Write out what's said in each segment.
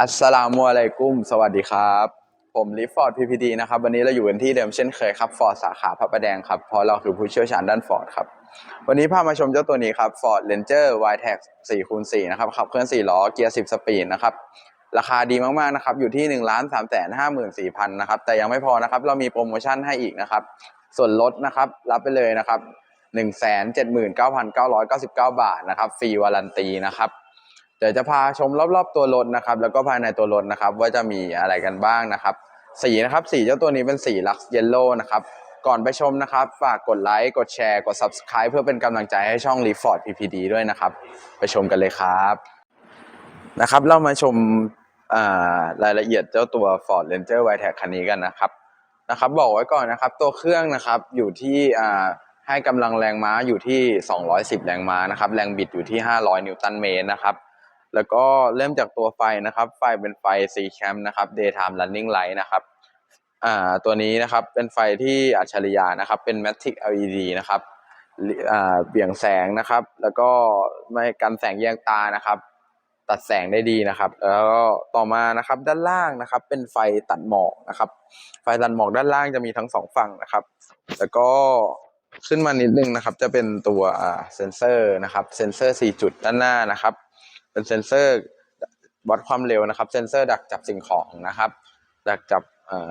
อัสสลามุอะลัยกุม สวัสดีครับ ผมลิฟฟอร์ดพีพีดีนะครับ วันนี้เราอยู่กันที่เดิมเช่นเคยครับฟอร์ดสาขาพระประแดงครับ เพราะเราคือผู้เชี่ยวชาญด้านฟอร์ดครับ วันนี้พามาชมเจ้าตัวนี้ครับ Ford Ranger Y-Tax 4คูณ4นะครับ ขับเคลื่อน 4 ล้อ เกียร์ 10 สปีดนะครับ ราคาดีมากๆนะครับ อยู่ที่ 1 3 5 4 0 0 0นะครับ แต่ยังไม่พอนะครับ เรามีโปรโมชั่นให้อีกนะครับ ส่วนลดนะครับ รับไปเลยนะครับ179,999 บาทนะครับ ฟรีวารันตีนะครับ ดี๋ยวจะพาชมรอบๆตัวรถนะครับ แล้วก็ภายในตัวรถนะครับ ว่าจะมีอะไรกันบ้างนะครับสีนะครับสีเจ้าตัวนี้เป็นสีลักซ์เยลโล่นะครับก่อนไปชมนะครับ ฝากกดไลค์ กดแชร์ กด Subscribe เพื่อเป็นกำลังใจให้ช่อง r e f o r d PPD ด้วยนะครับ ไปชมกันเลยครับนะครับ เรามาชมารายละเอียดเจ้าตัว Ford Ranger Y-Tac คันนี้กันนะครับนะครับ บอกไว้ก่อนนะครับ ตัวเครื่องนะครับอยู่ที่ให้กำลังแรงม้าอยู่ที่ 210 แรงม้านะครับ แรงบิดอยู่ที่ 500 นิวตันเมตรนะครับ แล้วก็เริ่มจากตัวไฟนะครับ ไฟเป็นไฟ C cam นะครับ daytime running light นะครับอ่าตัวนี้นะครับเป็นไฟที่อัจฉริยะนะครับ เป็น matic LED นะครับอ่าเบี่ยงแสงนะครับ แล้วก็ไม่กันแสงแยงตานะครับ ตัดแสงได้ดีนะครับ แล้วก็ต่อมานะครับด้านล่างนะครับ เป็นไฟตัดหมอกนะครับ ไฟตัดหมอกด้านล่างจะมีทั้งสองฝั่งนะครับ แล้วก็ขึ้นมานิดนึงนะครับ จะเป็นตัวอ่าเซนเซอร์นะครับ เซนเซอร์ 4 จุดด้านหน้านะครับ เป็นเซ็นเซอร์วัดความเร็วนะครับ เซ็นเซอร์ดักจับสิ่งของนะครับ ดักจับ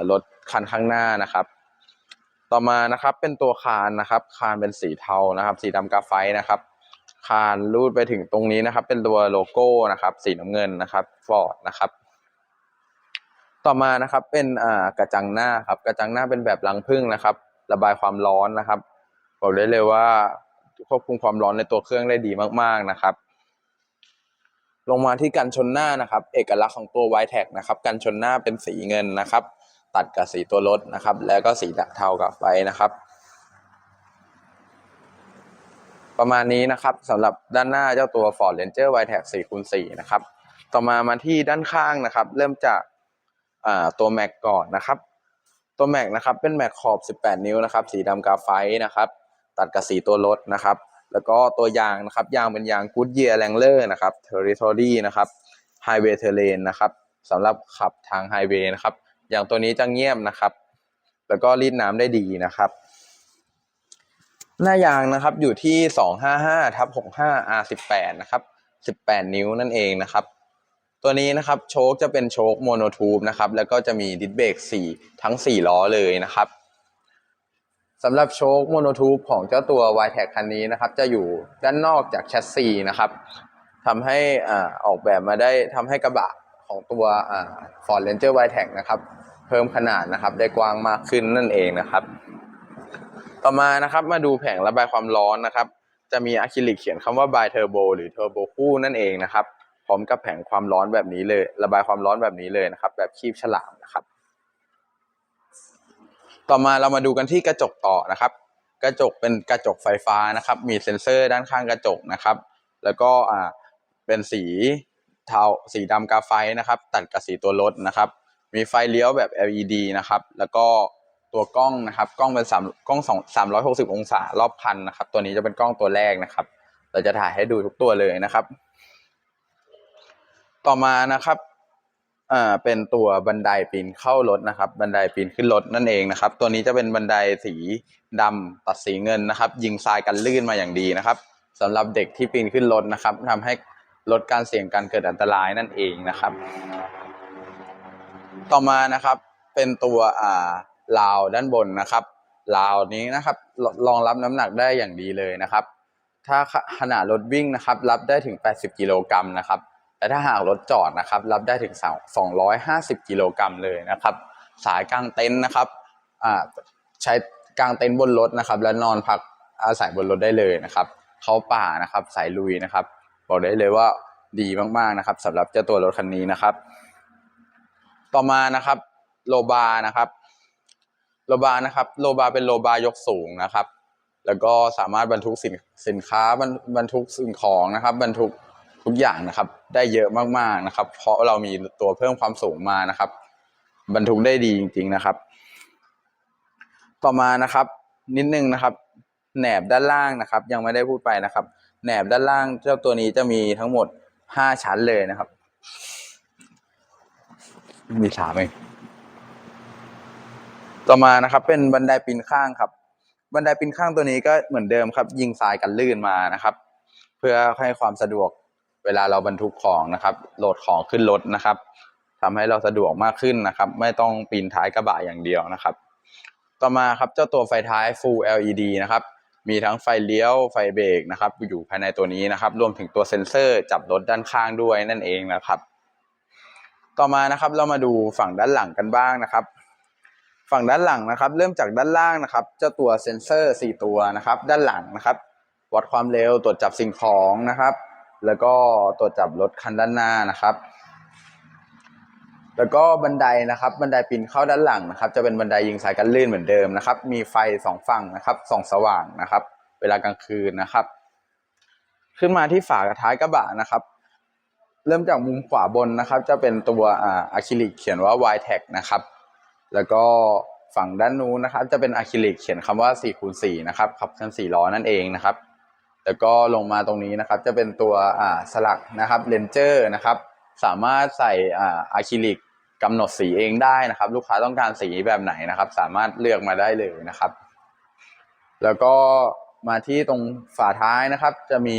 รถคันข้างหน้านะครับ ต่อมานะครับเป็นตัวคานนะครับ คานเป็นสีเทานะครับ สีดำกาไฟนะครับ คานรูดไปถึงตรงนี้นะครับ เป็นตัวโลโก้นะครับ สีน้ำเงินนะครับฟอร์ดนะครับ ต่อมานะครับเป็นกระจังหน้าครับ กระจังหน้าเป็นแบบรังผึ้งนะครับ ระบายความร้อนนะครับบอกได้เลยว่าควบคุมความร้อนในตัวเครื่องได้ดีมาก ๆนะครับ ลงมาที่กันชนหน้านะครับ เอกลักษณ์ของตัว y t e c นะครับ กันชนหน้าเป็นสีเงินนะครับ ตัดกับสีตัวรถนะครับ แล้วก็สีเทากับไฟนะครับ ประมาณนี้นะครับสำหรับด้านหน้าเจ้าตัว Ford Ranger y t e c 4คูณ4นะครับ ต่อมามาที่ด้านข้างนะครับ เริ่มจากตัวแม็กก่อนนะครับ ตัวแม็กนะครับเป็นแม็กขอบ 18 นิ้วนะครับ สีดำกาไฟนะครับ ตัดกับสีตัวรถนะครับ แล้วก็ตัวยางนะครับ ยางเป็นยาง Goodyear Wrangler นะครับ Territory นะครับ Highway Terrain นะครับสำหรับขับทางไฮเวย์นะครับ อย่างตัวนี้จะเงียบนะครับ แล้วก็รีดน้ำได้ดีนะครับ หน้ายางนะครับอยู่ที่ 255ทับ65 R18 นะครับ 18 นิ้วนั่นเองนะครับ ตัวนี้นะครับโชคจะเป็นโชคโมโนทูบนะครับ แล้วก็จะมีดิสเบรก4ทั้ง 4 ล้อเลยนะครับ สำหรับโชคโมโนทูบของเจ้าตัว y t e c คันนี้นะครับ จะอยู่ด้านนอกจากแชสซีนะครับทำให้อ่าออกแบบมาได้ทำให้กระบะของตัวอ่า Ford Ranger y t e c นะครับ เพิ่มขนาดนะครับได้กว้างมากขึ้นนั่นเองนะครับ ต่อมานะครับมาดูแผงระบายความร้อนนะครับ จะมีอะคริลิกเขียนคำว่า by turbo หรือ turbo คู่นั่นเองนะครับพร้อมกับแผงความร้อนแบบนี้เลย ระบายความร้อนแบบนี้เลยนะครับ แบบคีบฉลามนะครับ ต่อมาเรามาดูกันที่กระจกต่อนะครับ กระจกเป็นกระจกไฟฟ้านะครับ มีเซ็นเซอร์ด้านข้างกระจกนะครับ แล้วก็อ่าเป็นสีเทาสีดำกาไฟนะครับ ตัดกับสีตัวรถนะครับ มีไฟเลี้ยวแบบ LED นะครับ แล้วก็ตัวกล้องนะครับ กล้องเป็นสามกล้องสองสามร้อยหกสิบองศารอบคันนะครับ ตัวนี้จะเป็นกล้องตัวแรกนะครับ เราจะถ่ายให้ดูทุกตัวเลยนะครับ ต่อมานะครับ อ่าเป็นตัวบันไดปีนเข้ารถนะครับ บันไดปีนขึ้นรถนั่นเองนะครับ ตัวนี้จะเป็นบันไดสีดำตัดสีเงินนะครับ ยิงทรายกันลื่นมาอย่างดีนะครับสำหรับเด็กที่ปีนขึ้นรถนะครับทำให้ลดการเสี่ยงการเกิดอันตรายนั่นเองนะครับ ต่อมานะครับเป็นตัวอ่าราวด้านบนนะครับราวนี้นะครับรองรับน้ำหนักได้อย่างดีเลยนะครับ ถ้าขนาดรถวิ่งนะครับ รับได้ถึง 80 กิโลกรัมนะครับ แต่ถ้าหากรถจอดนะครับรับได้ถึง 250 กิโลกรัมเลยนะครับ สายกลางเต็นท์นะครับใช้กลางเต็นท์บนรถนะครับ แล้วนอนพักอาศัยบนรถได้เลยนะครับ เข้าป่านะครับสายลุยนะครับ บอกได้เลยว่าดีมากๆนะครับสำหรับเจ้าตัวรถคันนี้นะครับ ต่อมานะครับโลบานะครับโลบานะครับโลบาเป็นโลบายกสูงนะครับ แล้วก็สามารถบรรทุกสินสินค้าบรรบรรทุกสิ่งของนะครับ บรรทุก ทุกอย่างนะครับ ได้เยอะมากๆนะครับ เพราะเรามีตัวเพิ่มความสูงมานะครับ บรรทุกได้ดีจริง ๆนะครับ ต่อมานะครับ นิดนึงนะครับแหนบด้านล่างนะครับ ยังไม่ได้พูดไปนะครับแหนบด้านล่างเจ้าตัวนี้จะมีทั้งหมดห้าชั้นเลยนะครับ มีสามเองต่อมานะครับ เป็นบันไดปีนข้างครับ บันไดปีนข้างตัวนี้ก็เหมือนเดิมครับ ยิงทรายกันลื่นมานะครับ เพื่อให้ความสะดวก เวลาเราบรรทุกของนะครับโหลดของขึ้นรถนะครับทำให้เราสะดวกมากขึ้นนะครับ ไม่ต้องปีนท้ายกระบะอย่างเดียวนะครับ ต่อมาครับเจ้าตัวไฟท้าย Full LED นะครับมีทั้งไฟเลี้ยวไฟเบรกนะครับ อยู่ภายในตัวนี้นะครับ รวมถึงตัวเซ็นเซอร์จับรถด้านข้างด้วยนั่นเองนะครับ ต่อมานะครับเรามาดูฝั่งด้านหลังกันบ้างนะครับ ฝั่งด้านหลังนะครับ เริ่มจากด้านล่างนะครับ เจ้าตัวเซ็นเซอร์ 4 ตัวนะครับ ด้านหลังนะครับ วัดความเร็วตรวจจับสิ่งของนะครับ แล้วก็ตรวจจับรถคันด้านหน้านะครับ แล้วก็บันไดนะครับ บันไดปีนเข้าด้านหลังนะครับ จะเป็นบันไดยิงสายกันลื่นเหมือนเดิมนะครับ มีไฟสองฝั่งนะครับส่องสว่างนะครับ เวลากลางคืนนะครับ ขึ้นมาที่ฝากระท้ายกระบะนะครับ เริ่มจากมุมขวาบนนะครับ จะเป็นตัวอ่าอะคริลิกเขียนว่า y t a g นะครับ แล้วก็ฝั่งด้านนู้นนะครับ จะเป็นอะคริลิกเขียนคำว่า4คูณ4นะครับขับเคลื่อน4ล้อนั่นเองนะครับ แล้วก็ลงมาตรงนี้นะครับจะเป็นตัวอ่าสลักนะครับเลนเจอร์นะครับสามารถใส่อ่าอะคริลิกกำหนดสีเองได้นะครับ ลูกค้าต้องการสีแบบไหนนะครับ สามารถเลือกมาได้เลยนะครับ แล้วก็มาที่ตรงฝาท้ายนะครับ จะมี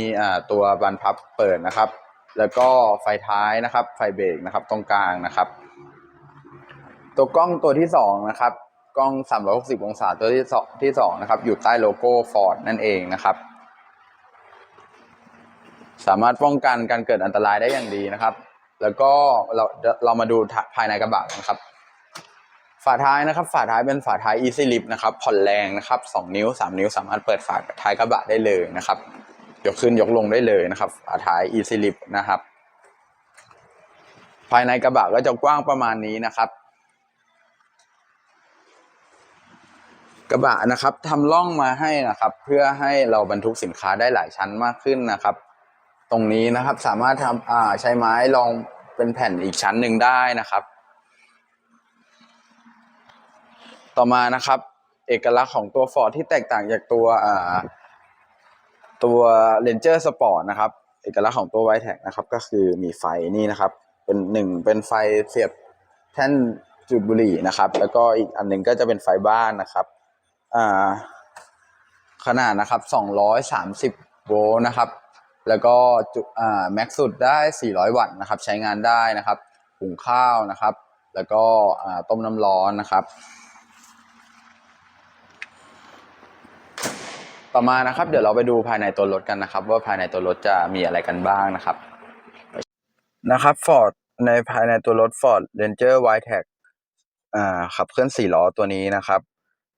ตัวบานพับเปิดนะครับ แล้วก็ไฟท้ายนะครับ ไฟเบรกนะครับ ตรงกลางนะครับ ตัวกล้องตัวที่สองนะครับกล้อง 360 องศาตัวที่สองที่สนะครับ อยู่ใต้โลโก้ Ford นั่นเองนะครับ สามารถป้องกันการเกิดอันตรายได้อย่างดีนะครับ แล้วก็เราเรามาดูภายในกระบะกันครับ ฝาท้ายนะครับ ฝาท้ายเป็นฝาท้าย Easy Lift นะครับ ผ่อนแรงนะครับ 2 นิ้ว 3 นิ้ว สามารถเปิดฝาท้ายกระบะได้เลยนะครับ ยกขึ้นยกลงได้เลยนะครับ ฝาท้าย Easy Lift นะครับ ภายในกระบะก็จะกว้างประมาณนี้นะครับกระบะนะครับทำร่องมาให้นะครับ เพื่อให้เราบรรทุกสินค้าได้หลายชั้นมากขึ้นนะครับ ตรงนี้นะครับ สามารถทำใช้ไม้รองเป็นแผ่นอีกชั้นหนึ่งได้นะครับ ต่อมานะครับ เอกลักษณ์ของตัว Ford ที่แตกต่างจากตัวอ่าตัว Ranger Sport นะครับ เอกลักษณ์ของตัว y t e c นะครับ ก็คือมีไฟนี่นะครับ เป็นหนึ่งเป็นไฟเสียบแท่นจุดบุหรี่นะครับ แล้วก็อีกอันหนึ่งก็จะเป็นไฟบ้านนะครับขนาดนะครับ 230 โวลต์นะครับ แล้วก็จุอ่าแม็กสุดได้ 400 วัตต์นะครับ ใช้งานได้นะครับหุงข้าวนะครับ แล้วก็อ่าต้มน้ำร้อนนะครับ ต่อมานะครับเดี๋ยวเราไปดูภายในตัวรถกันนะครับ ว่าภายในตัวรถจะมีอะไรกันบ้างนะครับนะครับ Ford ในภายในตัวรถ Ford Ranger y t e c อ่าขับเคลื่อนสี่ล้อตัวนี้นะครับ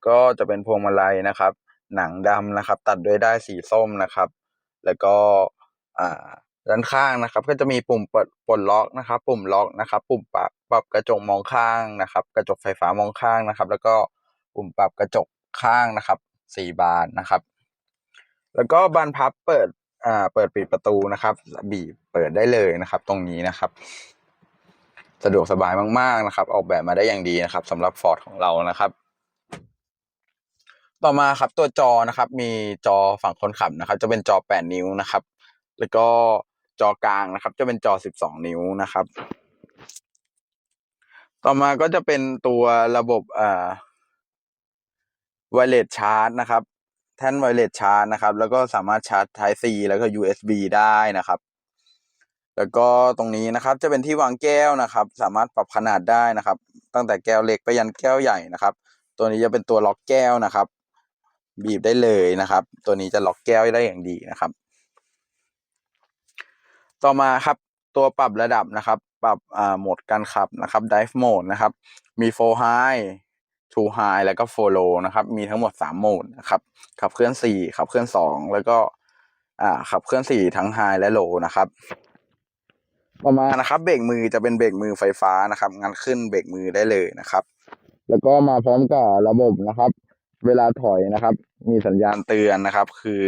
ก็จะเป็นพวงมาลัยนะครับ หนังดำนะครับ ตัดด้วยได้สีส้มนะครับ แล้วก็อ ด้านข้างนะครับ ก็จะมีปุ่มเปิดปลดล็อกนะครับ ปุ่มล็อกนะครับ ปุ่มปรับปรับกระจกมองข้างนะครับ กระจกไฟฟ้ามองข้างนะครับ แล้วก็ปุ่มปรับกระจกข้างนะครับสี่บานนะครับ แล้วก็บานพับเปิดอ่าเปิดปิดประตูนะครับ บีบเปิดได้เลยนะครับ ตรงนี้นะครับ สะดวกสบายมากๆนะครับ ออกแบบมาได้อย่างดีนะครับสำหรับ Ford ของเรานะครับต่อมาครับตัวจอนะครับ มีจอฝั่งคนขับนะครับ จะเป็นจอ 8 นิ้วนะครับ แล้วก็จอกลางนะครับ จะเป็นจอ 12 นิ้วนะครับ ต่อมาก็จะเป็นตัวระบบอ่าไวเลสชาร์จนะครับ แท่นไวเลสชาร์จนะครับ แล้วก็สามารถชาร์จ Type C แล้วก็ USB ได้นะครับ แล้วก็ตรงนี้นะครับ จะเป็นที่วางแก้วนะครับ สามารถปรับขนาดได้นะครับ ตั้งแต่แก้วเล็กไปยันแก้วใหญ่นะครับ ตัวนี้จะเป็นตัวล็อกแก้วนะครับ บีบได้เลยนะครับ ตัวนี้จะล็อกแก้วได้อย่างดีนะครับ ต่อมาครับตัวปรับระดับนะครับ ปรับอ่าโหมดการขับนะครับ Dive Mode นะครับ มี4 High 2 High แล้วก็4 Low นะครับ มีทั้งหมด 3 โหมดนะครับ ขับเคลื่อน 4 ขับเคลื่อน 2 แล้วก็อ่าขับเคลื่อน 4 ทั้ง High และ Low นะครับต่อมานะครับเบรกมือจะเป็นเบรกมือไฟฟ้านะครับงัดขึ้นเบรกมือได้เลยนะครับ แล้วก็มาพร้อมกับระบบนะครับ เวลาถอยนะครับ มีสัญญาณเตือนนะครับ คือ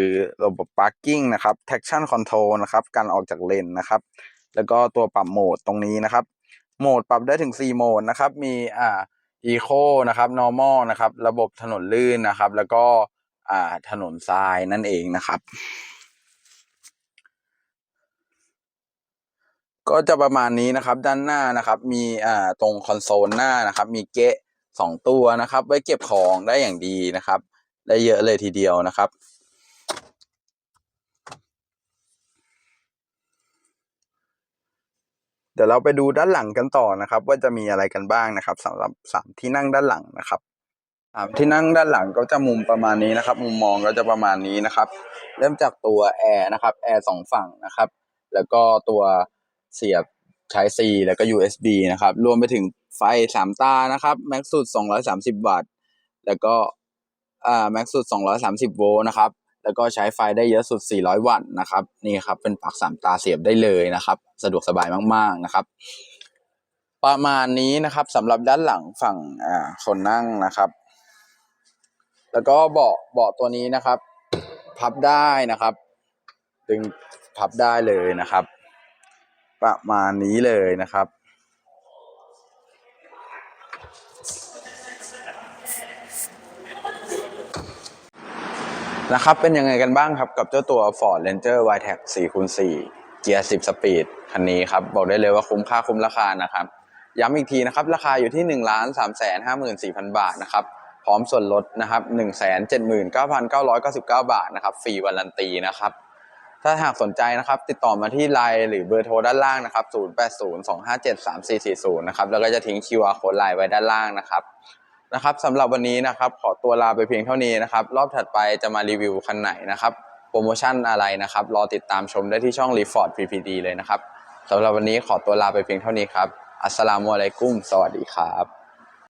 ระบบ parking นะครับ traction control นะครับ การออกจากเลนนะครับ แล้วก็ตัวปรับโหมดตรงนี้นะครับ โหมดปรับได้ถึง 4 โหมดนะครับ มีอ่า eco นะครับ normal นะครับ ระบบถนนลื่นนะครับ แล้วก็อ่าถนนทรายนั่นเองนะครับ ก็จะประมาณนี้นะครับ ด้านหน้านะครับ มีอ่าตรงคอนโซลหน้านะครับ มีเกะ สองตัวนะครับ ไว้เก็บของได้อย่างดีนะครับ ได้เยอะเลยทีเดียวนะครับเดี๋ยวเราไปดูด้านหลังกันต่อนะครับ ว่าจะมีอะไรกันบ้างนะครับสำหรับสามที่นั่งด้านหลังนะครับสามที่นั่งด้านหลังก็จะมุมประมาณนี้นะครับ มุมมองก็จะประมาณนี้นะครับ เริ่มจากตัวแอร์นะครับแอร์สองฝั่งนะครับ แล้วก็ตัวเสียบ ใช้ C แล้วก็ USB นะครับ รวมไปถึงไฟสามตานะครับแม็กสุด 230 วัตต์ แล้วก็อ่าแม็กสุด 230 โวลต์นะครับ แล้วก็ใช้ไฟได้เยอะสุด 400 วัตต์นะครับ นี่ครับ เป็นปลั๊กสามตาเสียบได้เลยนะครับ สะดวกสบายมาก ๆ นะครับ ประมาณนี้นะครับสำหรับด้านหลังฝั่งอ่าคนนั่งนะครับ แล้วก็เบาะเบาะตัวนี้นะครับ พับได้นะครับ ดึงพับได้เลยนะครับ ประมาณนี้เลยนะครับ นะครับเป็นยังไงกันบ้างครับกับเจ้าตัว Ford Ranger Y-Tech 4คูณ4เกียร์ 10 สปีดคันนี้ครับ บอกได้เลยว่าคุ้มค่าคุ้มราคานะครับ ย้ำอีกทีนะครับ ราคาอยู่ที่ 1 3 5 4 0 0 0 บาทนะครับ พร้อมส่วนลดนะครับ 1 7 9 9 9 9 บาทนะครับ ฟรีวารันตีนะครับ ถ้าหากสนใจนะครับติดต่อมาที่ไลน์หรือเบอร์โทรด้านล่างนะครับ 0802573440 นะครับแล้วก็จะทิ้ง QR code ไลน์ไว้ด้านล่างนะครับนะครับสำหรับวันนี้นะครับขอตัวลาไปเพียงเท่านี้นะครับ รอบถัดไปจะมารีวิวคันไหนนะครับ โปรโมชั่นอะไรนะครับ รอติดตามชมได้ที่ช่อง r e f o r d PPD เลยนะครับสำหรับวันนี้ขอตัวลาไปเพียงเท่านี้ครับอัสสลามุอะลัยกุมสวัสดีครับ